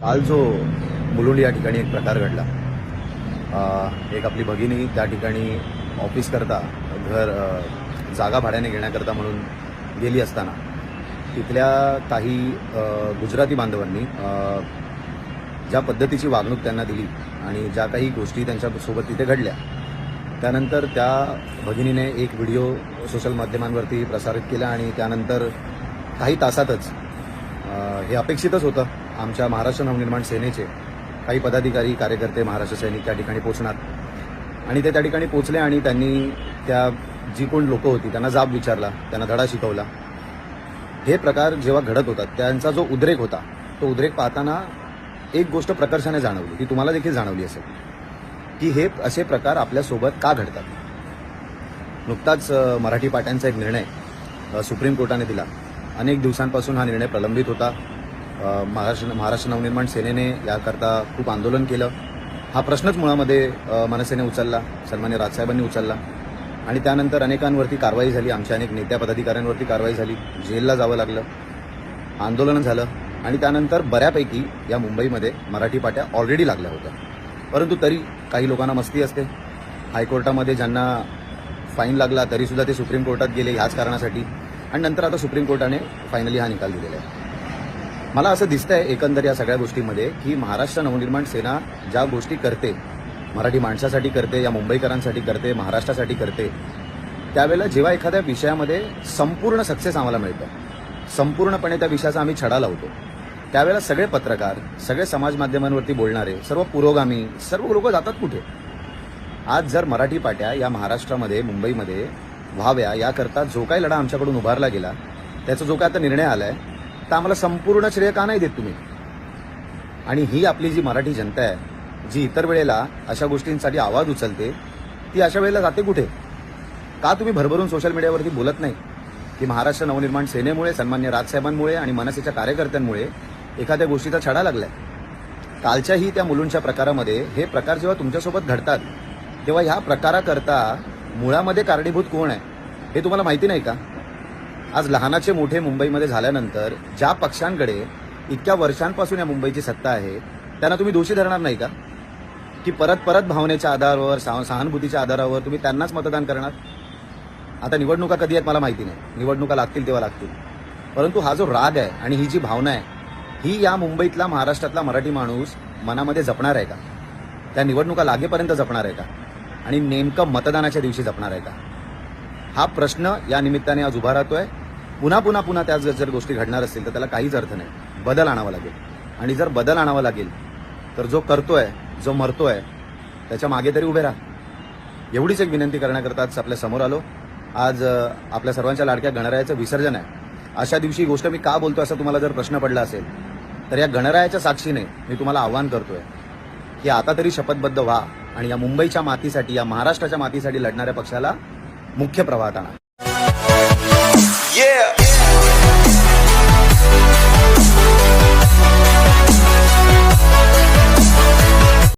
काल जो मुलुंड या ठिकाणी एक प्रकार घडला. एक आपली भगिनी त्या ठिकाणी ऑफिस करता घर जागा भाड्याने घेण्याकरता म्हणून गेली असताना तिथल्या काही गुजराती बांधवांनी ज्या पद्धतीची वागणूक त्यांना दिली आणि ज्या काही गोष्टी त्यांच्यासोबत तिथे घडल्या त्यानंतर त्या भगिनीने एक व्हिडिओ सोशल माध्यमांवरती प्रसारित केला आणि त्यानंतर काही तासातच हे अपेक्षितच होतं. आमच्या महाराष्ट्र नवनिर्माण सेनेचे काही पदाधिकारी कार्यकर्ते महाराष्ट्र सैनिक त्या ठिकाणी पोचणार आणि ते त्या ठिकाणी पोचले आणि त्यांनी त्या जी कोण लोक होती त्यांना जाब विचारला त्यांना धडा शिकवला. हे प्रकार जेव्हा घडत होता त्यांचा जो उद्रेक होता तो उद्रेक पाहताना एक गोष्ट प्रकर्षाने जाणवली ती तुम्हाला देखील जाणवली असेल की हे असे प्रकार आपल्यासोबत का घडतात? नुकताच मराठी पाट्यांचा एक निर्णय सुप्रीम कोर्टाने दिला. अनेक दिवसांपासून हा निर्णय प्रलंबित होता. महाराष्ट्र महाराष्ट्र नवनिर्माण सेनेने याकरता खूप आंदोलन केलं. हा प्रश्नच मुळामध्ये मनसेने उचलला सन्मान्य राजसाहेबांनी उचलला. आणि त्यानंतर अनेकांवरती कारवाई झाली आमच्या अनेक नेत्या पदाधिकाऱ्यांवरती कारवाई झाली जेलला जावं लागलं आंदोलन झालं. आणि त्यानंतर बऱ्यापैकी या मुंबईमध्ये मराठी पाट्या ऑलरेडी लागल्या होत्या. परंतु तरी काही लोकांना मस्ती असते. हायकोर्टामध्ये ज्यांना फाईन लागला तरीसुद्धा ते सुप्रीम कोर्टात गेले ह्याच कारणासाठी. आणि नंतर आता सुप्रीम कोर्टाने फायनली हा निकाल दिलेला आहे. मला असं दिसतंय एकंदर या सगळ्या गोष्टीमध्ये की महाराष्ट्र नवनिर्माण सेना ज्या गोष्टी करते मराठी माणसासाठी करते या मुंबईकरांसाठी करते महाराष्ट्रासाठी करते त्यावेळेला जेव्हा एखाद्या विषयामध्ये संपूर्ण सक्सेस आम्हाला मिळतं संपूर्णपणे त्या विषयाचा आम्ही छडा लावतो त्यावेळेला सगळे पत्रकार सगळे समाज माध्यमांवरती बोलणारे सर्व पुरोगामी सर्व लोक जातात कुठे? आज जर मराठी पाट्या या महाराष्ट्रामध्ये मुंबईमध्ये व्हाव्या याकरता जो काही लढा आमच्याकडून उभारला गेला त्याचा जो काय आता निर्णय आलाय तर आम्हाला संपूर्ण श्रेय का नाही देत तुम्ही? आणि ही आपली जी मराठी जनता आहे जी इतर वेळेला अशा गोष्टींसाठी आवाज उचलते ती अशा वेळेला जाते कुठे? का तुम्ही भरभरून सोशल मीडियावरती बोलत नाही? की महाराष्ट्र नवनिर्माण सेनेमुळे सन्मान्य राजसाहेबांमुळे आणि मनसेच्या कार्यकर्त्यांमुळे एखाद्या गोष्टीचा छडा लागलाय? कालच्याही त्या मुलूंच्या प्रकारामध्ये हे प्रकार जेव्हा तुमच्यासोबत घडतात तेव्हा ह्या प्रकाराकरता मुळामध्ये कारणीभूत कोण आहे? हे तुम्हाला माहिती नाही का? आज लहानाचे मोठे मुंबईमध्ये झाल्यानंतर ज्या पक्षांकडे इतक्या वर्षांपासून या मुंबईची सत्ता आहे त्यांना तुम्ही दोषी धरणार नाही का? की परत परत भावनेच्या आधारावर सहानुभूतीच्या आधारावर तुम्ही त्यांनाच मतदान करणार? आता निवडणुका कधी आहेत मला माहिती नाही. निवडणुका लागतील तेव्हा लागतील. परंतु हा जो राग आहे आणि ही जी भावना आहे ही या मुंबईतला महाराष्ट्रातला मराठी माणूस मनामध्ये जपणार आहे का? त्या निवडणुका लागेपर्यंत जपणार आहे का? आणि नेमकं मतदानाच्या दिवशी जपणार आहे का? हा प्रश्न या निमित्ताने आज उभा राहतोय. पुन्हा पुन्हा पुन्हा त्याच जर गोष्टी घडणार असतील तर त्याला काहीच अर्थ नाही. बदल आणावा लागेल. आणि जर बदल आणावा लागेल तर जो करतोय जो मरतोय त्याच्यामागे तरी उभे राहा. एवढीच एक विनंती करण्याकरता आज आपल्यासमोर आलो. आज आपल्या सर्वांच्या लाडक्या गणरायाचं विसर्जन आहे. अशा दिवशी गोष्ट मी का बोलतो असा तुम्हाला जर प्रश्न पडला असेल तर या गणरायाच्या साक्षीने मी तुम्हाला आव्हान करतोय की आता तरी शपथबद्ध व्हा आणि या मुंबईच्या मातीसाठी या महाराष्ट्राच्या मातीसाठी लढणाऱ्या पक्षाला मुख्य प्रवाहात आणा. Yeah.